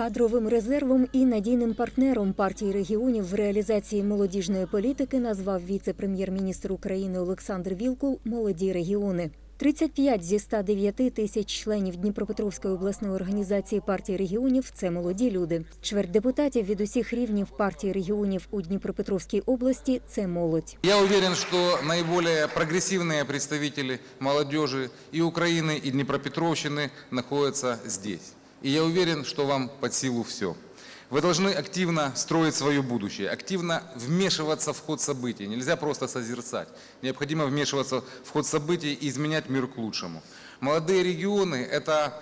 Кадровим резервом і надійним партнером партії регіонів в реалізації молодіжної політики назвав віце-прем'єр-міністр України Олександр Вілкул молоді регіони. 35 зі 109 тисяч членів Дніпропетровської обласної організації партії регіонів це молоді люди. Чверть депутатів від усіх рівнів партії регіонів у Дніпропетровській області це молодь. Я уверен, что наиболее прогрессивные представители молодежи и Украины, и Днепропетровщины находятся здесь. И я уверен, что вам под силу все. Вы должны активно строить свое будущее, активно вмешиваться в ход событий. Нельзя просто созерцать. Необходимо вмешиваться в ход событий и изменять мир к лучшему. Молодые регионы – это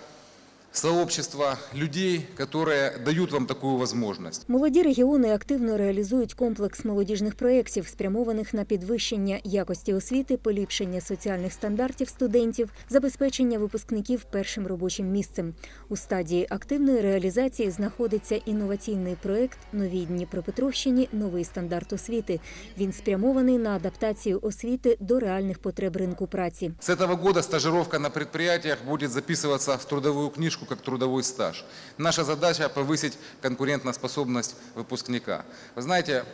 сообщество людей, которые дают вам такую возможность. Молоді регіони активно реалізують комплекс молодіжних проєктів, спрямованих на підвищення якості освіти, поліпшення соціальних стандартів студентів, забезпечення випускників першим робочим місцем. У стадії активної реалізації знаходиться інноваційний проєкт Новій Дніпропетровщині Новий стандарт освіти. Він спрямований на адаптацію освіти до реальних потреб ринку праці. С этого года стажировка на предприятиях будет записываться в трудовую книжку как трудовой стаж. Наша задача повысить конкурентоспособность выпускника. Вы знаете,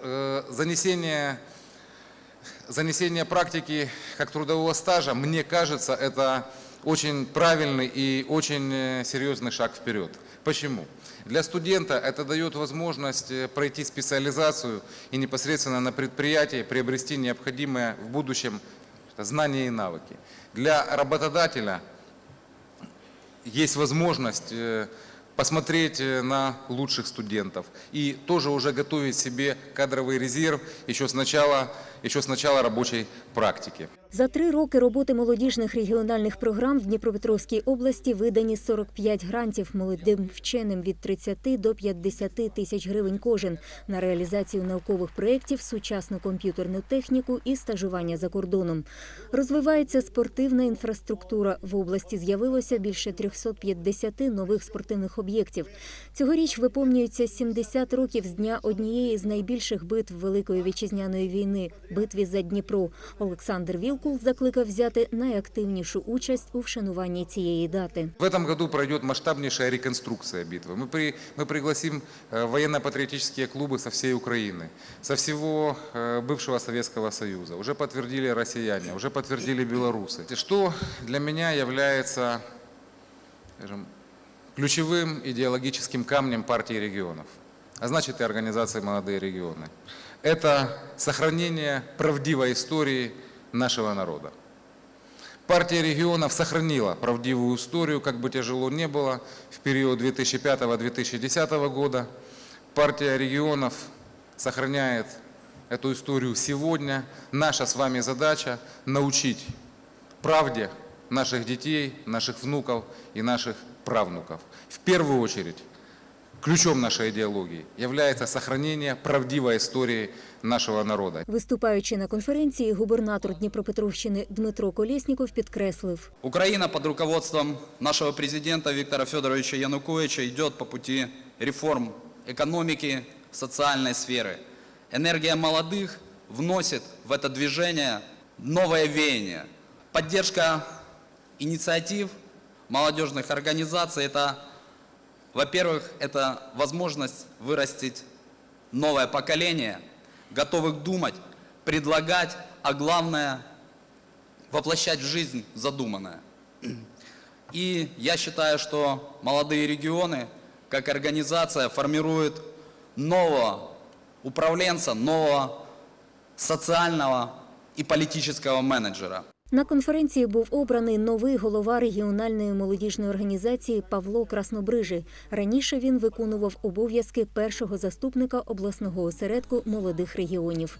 э, занесение, занесение практики как трудового стажа, мне кажется, это очень правильный и очень э, серьезный шаг вперед. Почему? Для студента это дает возможность э, пройти специализацию и непосредственно на предприятии приобрести необходимое в будущем знания и навыки. Для работодателя есть возможность э, посмотреть э, на лучших студентов и тоже уже готовить себе кадровый резерв еще с начала, еще с начала рабочей практики. За три роки роботи молодіжних регіональних програм в Дніпропетровській області видані 45 грантів молодим вченим від 30 до 50 тисяч гривень кожен на реалізацію наукових проєктів, сучасну комп'ютерну техніку і стажування за кордоном. Розвивається спортивна інфраструктура. В області з'явилося більше 350 нових спортивних об'єктів. Цьогоріч виповнюється 70 років з дня однієї з найбільших битв Великої вітчизняної війни битві за Дніпро. Олександр Вілкул закликав взяти найактивнішу участь у вшануванні цієї дати. В этом году пройдет масштабнейшая реконструкция битвы. Мы, при- мы пригласим э, военно-патриотические клубы со всей Украины, со всего э, бывшего Советского Союза. Уже подтвердили россияне, уже подтвердили белорусы. Что для меня является скажем, ключевым идеологическим камнем партии регионов, а значит и организации «Молодые регионы». Это сохранение правдивой истории нашего народа. Партия регионов сохранила правдивую историю, как бы тяжело не было, в период 2005-2010 года. Партия регионов сохраняет эту историю сегодня. Наша с вами задача научить правде наших детей, наших внуков и наших правнуков. В первую очередь, ключом нашей идеологии является сохранение правдивой истории нашего народа. Виступаючи на конференції, губернатор Дніпропетровщини Дмитро Колєсніков підкреслив. Украина под руководством нашего президента Виктора Федоровича Януковича идет по пути реформ экономики, социальной сферы. Энергия молодых вносит в это движение новое веяние. Поддержка инициатив молодежных организаций – это, во-первых, это возможность вырастить новое поколение, готовых думать, предлагать, а главное – воплощать в жизнь задуманное. И я считаю, что молодые регионы, как организация, формируют нового управленца, нового социального и политического менеджера. На конференції був обраний новий голова регіональної молодіжної організації Павло Краснобрижий. Раніше він виконував обов'язки першого заступника обласного осередку молодих регіонів.